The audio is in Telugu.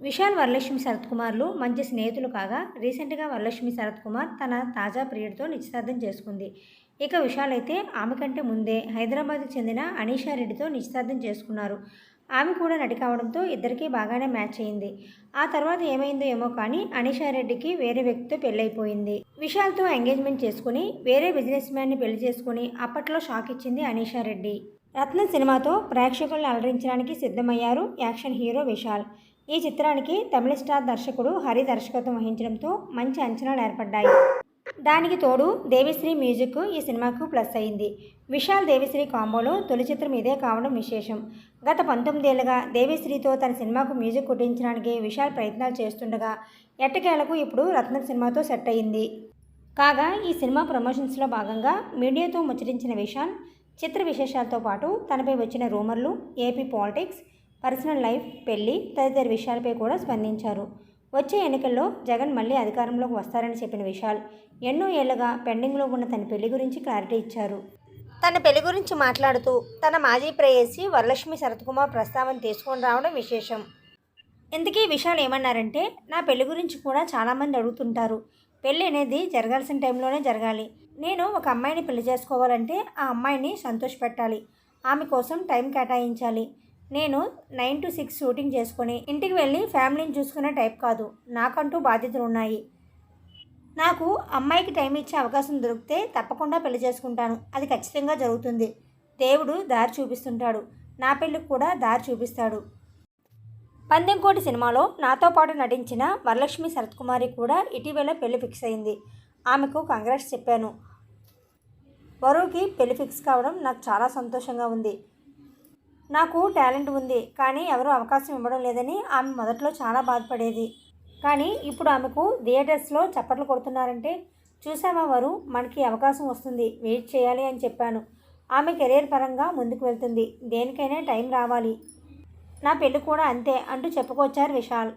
విశాల్ వరలక్ష్మి శరత్ కుమార్లు మంచి స్నేహితులు కాగా రీసెంట్గా వరలక్ష్మి శరత్ కుమార్ తన తాజా ప్రియుడితో నిశ్చితార్థం చేసుకుంది. ఇక విశాల్ అయితే ఆమె కంటే ముందే హైదరాబాద్కు చెందిన అనీషా రెడ్డితో నిశ్చితార్థం చేసుకున్నారు. ఆమె కూడా నటి కావడంతో ఇద్దరికీ బాగానే మ్యాచ్ అయింది. ఆ తర్వాత ఏమైందో ఏమో కానీ అనీషా రెడ్డికి వేరే వ్యక్తితో పెళ్ళైపోయింది. విశాల్తో ఎంగేజ్మెంట్ చేసుకుని వేరే బిజినెస్ మ్యాన్ని పెళ్ళి చేసుకుని అప్పట్లో షాక్ ఇచ్చింది అనీషా రెడ్డి. రత్నం సినిమాతో ప్రేక్షకులను అలరించడానికి సిద్ధమయ్యారు యాక్షన్ హీరో విశాల్. ఈ చిత్రానికి తమిళ స్టార్ దర్శకుడు హరి దర్శకత్వం వహించడంతో మంచి అంచనాలు ఏర్పడ్డాయి. దానికి తోడు దేవిశ్రీ మ్యూజిక్ ఈ సినిమాకు ప్లస్ అయింది. విశాల్ దేవిశ్రీ కాంబోలో తొలి చిత్రం ఇదే కావడం విశేషం. గత పంతొమ్మిదేళ్ళుగా దేవిశ్రీతో తన సినిమాకు మ్యూజిక్ కుట్టించడానికి విశాల్ ప్రయత్నాలు చేస్తుండగా ఎట్టకేలకు ఇప్పుడు రత్నం సినిమాతో సెట్ అయింది. కాగా ఈ సినిమా ప్రమోషన్స్లో భాగంగా మీడియాతో ముచ్చరించిన విశాల్ చిత్ర విశేషాలతో పాటు తనపై వచ్చిన రూమర్లు ఏపీ పాలిటిక్స్ పర్సనల్ లైఫ్ పెళ్ళి తదితర విషయాలపై కూడా స్పందించారు. వచ్చే ఎన్నికల్లో జగన్ మళ్ళీ అధికారంలోకి వస్తారని చెప్పిన విశాల్ ఎన్నో ఏళ్ళుగా పెండింగ్లో ఉన్న తన పెళ్ళి గురించి క్లారిటీ ఇచ్చారు. తన పెళ్ళి గురించి మాట్లాడుతూ తన మాజీ ప్రేయసి వరలక్ష్మి శరత్కుమార్ ప్రస్తావన తీసుకొని రావడం విశేషం. ఇంతకీ విషయాలు ఏమన్నారంటే నా పెళ్ళి గురించి కూడా చాలామంది అడుగుతుంటారు. పెళ్ళి అనేది జరగాల్సిన టైంలోనే జరగాలి. నేను ఒక అమ్మాయిని పెళ్ళి చేసుకోవాలంటే ఆ అమ్మాయిని సంతోషపెట్టాలి ఆమె కోసం టైం కేటాయించాలి. నేను నైన్ టు సిక్స్ షూటింగ్ చేసుకొని ఇంటికి వెళ్ళి ఫ్యామిలీని చూసుకునే టైప్ కాదు. నాకంటూ బాధ్యతలు ఉన్నాయి. నాకు అమ్మాయికి టైం ఇచ్చే అవకాశం దొరికితే తప్పకుండా పెళ్ళి చేసుకుంటాను. అది ఖచ్చితంగా జరుగుతుంది. దేవుడు దారి చూపిస్తుంటాడు. నా పెళ్ళికి కూడా దారి చూపిస్తాడు. పందెంకోటి సినిమాలో నాతో పాటు నటించిన వరలక్ష్మి శరత్కుమారి కూడా ఇటీవల పెళ్ళి ఫిక్స్ అయింది. ఆమెకు కంగ్రాట్స్ చెప్పాను. వరువుకి పెళ్ళి ఫిక్స్ కావడం నాకు చాలా సంతోషంగా ఉంది. నాకు టాలెంట్ ఉంది కానీ ఎవరూ అవకాశం ఇవ్వడం లేదని ఆమె మొదట్లో చాలా బాధపడేది. కానీ ఇప్పుడు ఆమెకు థియేటర్స్లో చప్పట్లు కొడుతున్నారంటే చూసామా వారు మనకి అవకాశం వస్తుంది వెయిట్ చేయాలి అని చెప్పాను. ఆమె కెరీర్ పరంగా ముందుకు వెళ్తుంది. దేనికైనా టైం రావాలి. నా పెళ్ళి కూడా అంతే అంటూ చెప్పుకొచ్చారు విశాల్.